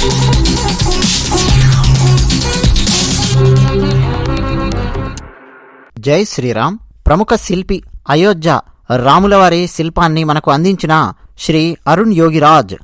జై శ్రీరామ్. ప్రముఖ శిల్పి అయోధ్య రాములవారి శిల్పాన్ని మనకు అందించిన శ్రీ అరుణ్ యోగిరాజ్.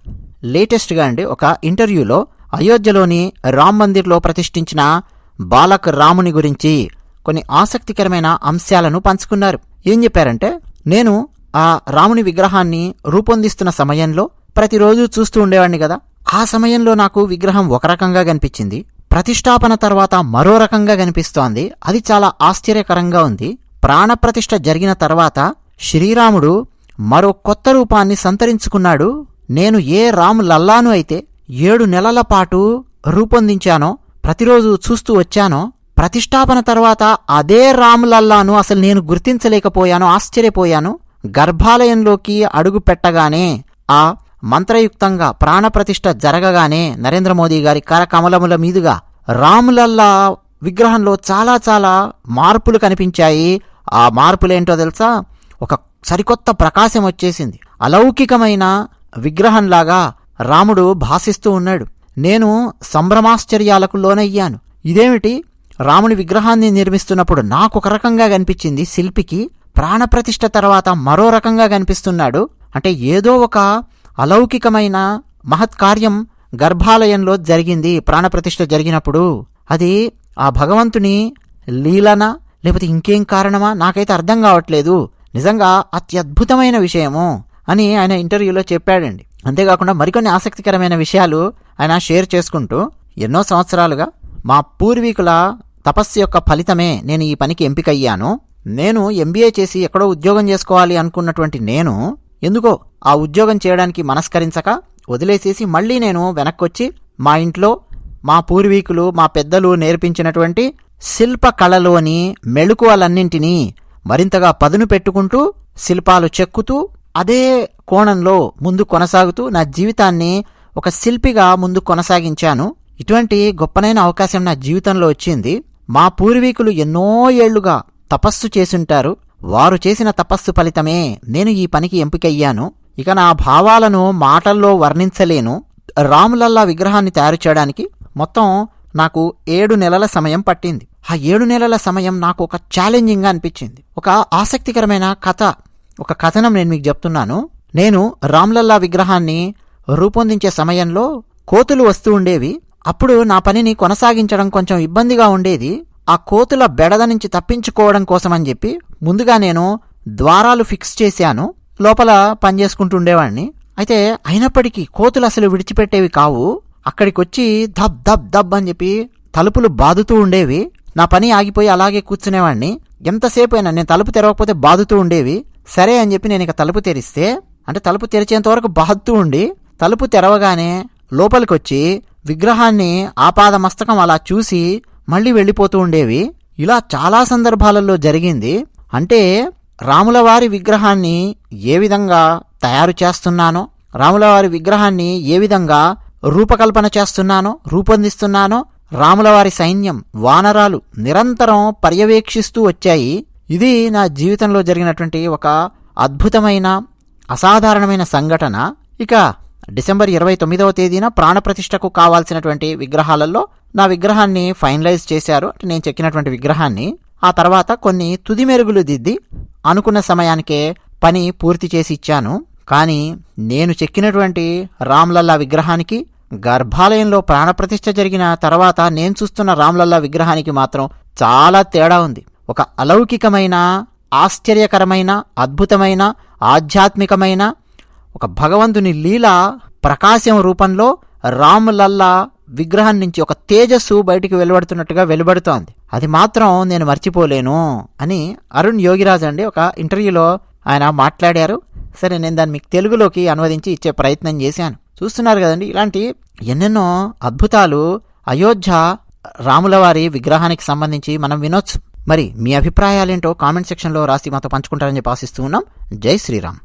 లేటెస్ట్గా అండి ఒక ఇంటర్వ్యూలో అయోధ్యలోని రామ్ మందిర్లో ప్రతిష్ఠించిన బాలక్ రాముని గురించి కొన్ని ఆసక్తికరమైన అంశాలను పంచుకున్నారు. ఏం చెప్పారంటే నేను ఆ రాముని విగ్రహాన్ని రూపొందిస్తున్న సమయంలో ప్రతిరోజు చూస్తూ ఉండేవాడిని కదా. ఆ సమయంలో నాకు విగ్రహం ఒక రకంగా కనిపించింది. ప్రతిష్టాపన తర్వాత మరో రకంగా కనిపిస్తోంది. అది చాలా ఆశ్చర్యకరంగా ఉంది. ప్రాణప్రతిష్ఠ జరిగిన తర్వాత శ్రీరాముడు మరో కొత్త రూపాన్ని సంతరించుకున్నాడు. నేను ఏ రాము లల్లాను అయితే ఏడు నెలల పాటు రూపొందించానో ప్రతిరోజు చూస్తూ వచ్చానో ప్రతిష్టాపన తర్వాత అదే రాములల్లాను అసలు నేను గుర్తించలేకపోయాను ఆశ్చర్యపోయాను. గర్భాలయంలోకి అడుగు పెట్టగానే ఆ మంత్రయుక్తంగా ప్రాణప్రతిష్ఠ జరగగానే నరేంద్ర మోదీ గారి కరకమలముల మీదుగా రాములల్లా విగ్రహంలో చాలా చాలా మార్పులు కనిపించాయి. ఆ మార్పులేంటో తెలుసా? ఒక సరికొత్త ప్రకాశం వచ్చేసింది. అలౌకికమైన విగ్రహంలాగా రాముడు భాసిస్తూ ఉన్నాడు. నేను సంభ్రమాశ్చర్యాలకు లోనయ్యాను. ఇదేమిటి? రాముని విగ్రహాన్ని నిర్మిస్తున్నప్పుడు నాకు ఒక రకంగా కనిపించింది శిల్పికి ప్రాణప్రతిష్ఠ తర్వాత మరో రకంగా కనిపిస్తున్నాడు. అంటే ఏదో ఒక అలౌకికమైన మహత్కార్యం గర్భాలయంలో జరిగింది ప్రాణప్రతిష్ఠ జరిగినప్పుడు. అది ఆ భగవంతుని లీలన లేకపోతే ఇంకేం కారణమా? నాకైతే అర్థం కావట్లేదు. నిజంగా అత్యద్భుతమైన విషయము అని ఆయన ఇంటర్వ్యూలో చెప్పాడండి. అంతేకాకుండా మరికొన్ని ఆసక్తికరమైన విషయాలు ఆయన షేర్ చేసుకుంటూ ఎన్నో సంవత్సరాలుగా మా పూర్వీకుల తపస్సు యొక్క ఫలితమే నేను ఈ పనికి ఎంపికయ్యాను. నేను ఎంబీఏ చేసి ఎక్కడో ఉద్యోగం చేసుకోవాలి అనుకున్నటువంటి నేను ఎందుకో ఆ ఉద్యోగం చేయడానికి మనస్కరించక వదిలేసేసి మళ్ళీ నేను వెనక్కొచ్చి మా ఇంట్లో మా పూర్వీకులు మా పెద్దలు నేర్పించినటువంటి శిల్ప కళలోని మెళుకువలన్నింటినీ మరింతగా పదును పెట్టుకుంటూ శిల్పాలు చెక్కుతూ అదే కోణంలో ముందు కొనసాగుతూ నా జీవితాన్ని ఒక శిల్పిగా ముందు కొనసాగించాను. ఇటువంటి గొప్పనైన అవకాశం నా జీవితంలో వచ్చింది. మా పూర్వీకులు ఎన్నో ఏళ్ళుగా తపస్సు చేసుంటారు వారు చేసిన తపస్సు ఫలితమే నేను ఈ పనికి ఎంపికయ్యాను. ఇక నా భావాలను మాటల్లో వర్ణించలేను. రాములల్లా విగ్రహాన్ని తయారు చేయడానికి మొత్తం నాకు ఏడు నెలల సమయం పట్టింది. ఆ ఏడు నెలల సమయం నాకు ఒక ఛాలెంజింగ్గా అనిపించింది. ఒక ఆసక్తికరమైన కథ ఒక కథనం నేను మీకు చెప్తున్నాను. నేను రామ్లల్లా విగ్రహాన్ని రూపొందించే సమయంలో కోతులు వస్తూ ఉండేవి. అప్పుడు నా పనిని కొనసాగించడం కొంచెం ఇబ్బందిగా ఉండేది. ఆ కోతుల బెడద నుంచి తప్పించుకోవడం కోసమని చెప్పి ముందుగా నేను ద్వారాలు ఫిక్స్ చేశాను. లోపల పనిచేసుకుంటూ అయితే అయినప్పటికీ కోతులు అసలు విడిచిపెట్టేవి కావు. అక్కడికొచ్చి దబ్ దబ్ దబ్ అని చెప్పి తలుపులు బాదుతూ ఉండేవి. నా పని ఆగిపోయి అలాగే కూర్చునేవాడిని. ఎంతసేపు అయినా నేను తలుపు తెరవకపోతే బాదుతూ ఉండేవి. సరే అని చెప్పి నేను ఇక తలుపు తెరిస్తే అంటే తలుపు తెరిచేంత వరకు బాదుతూ ఉండి తలుపు తెరవగానే లోపలికొచ్చి విగ్రహాన్ని ఆపాదమస్తకం అలా చూసి మళ్ళీ వెళ్ళిపోతూ ఉండేవి. ఇలా చాలా సందర్భాలలో జరిగింది. అంటే రాములవారి విగ్రహాన్ని ఏ విధంగా తయారు చేస్తున్నానో రాములవారి విగ్రహాన్ని ఏ విధంగా రూపకల్పన చేస్తున్నానో రూపొందిస్తున్నానో రాములవారి సైన్యం వానరాలు నిరంతరం పర్యవేక్షిస్తూ వచ్చాయి. ఇది నా జీవితంలో జరిగినటువంటి ఒక అద్భుతమైన అసాధారణమైన సంఘటన. ఇక డిసెంబర్ ఇరవై తొమ్మిదవ తేదీన ప్రాణప్రతిష్ఠకు కావాల్సినటువంటి విగ్రహాలలో నా విగ్రహాన్ని ఫైనలైజ్ చేశారు. అంటే నేను చెక్కినటువంటి విగ్రహాన్ని. ఆ తర్వాత కొన్ని తుది మెరుగులు దిద్ది అనుకున్న సమయానికే పని పూర్తి చేసి ఇచ్చాను. కానీ నేను చెక్కినటువంటి రామ్లల్లా విగ్రహానికి గర్భాలయంలో ప్రాణప్రతిష్ఠ జరిగిన తర్వాత నేను చూస్తున్న రామ్లల్లా విగ్రహానికి మాత్రం చాలా తేడా ఉంది. ఒక అలౌకికమైన ఆశ్చర్యకరమైన అద్భుతమైన ఆధ్యాత్మికమైన ఒక భగవంతుని లీల ప్రకాశం రూపంలో రాములల్లా విగ్రహం నుంచి ఒక తేజస్సు బయటికి వెలువడుతున్నట్టుగా వెలువడుతోంది. అది మాత్రం నేను మర్చిపోలేను అని అరుణ్ యోగిరాజ్ అండి ఒక ఇంటర్వ్యూలో ఆయన మాట్లాడారు. సరే నేను దాన్ని మీకు తెలుగులోకి అనువదించి ఇచ్చే ప్రయత్నం చేశాను. చూస్తున్నారు కదండి ఇలాంటి ఎన్నెన్నో అద్భుతాలు అయోధ్య రాములవారి విగ్రహానికి సంబంధించి మనం వినొచ్చు. మరి మీ అభిప్రాయాలేంటో కామెంట్ సెక్షన్లో రాసి మాతో పంచుకుంటారని చెప్పి ఆశిస్తూ ఉన్నాం. జై శ్రీరామ్.